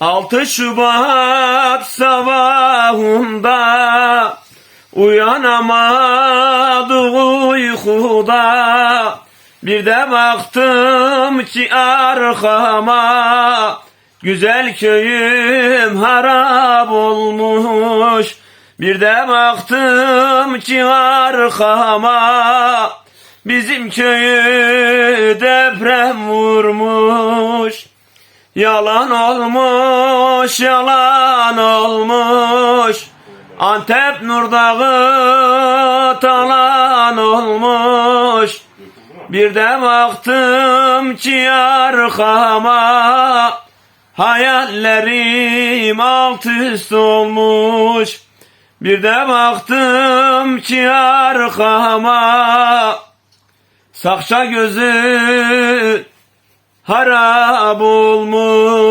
Altı Şubat sabahında Uyanamadık uykuda. Bir de baktım ki arkama Güzel köyüm harap olmuş. Bir de baktım ki arkama Bizim köyü deprem vurmuş Yalan olmuş, yalan olmuş. Antep Nurdağı talan olmuş. Bir de baktım ki arkama Hayallerim alt üst olmuş. Bir de baktım ki arkama Sakça gözü harap olmuş.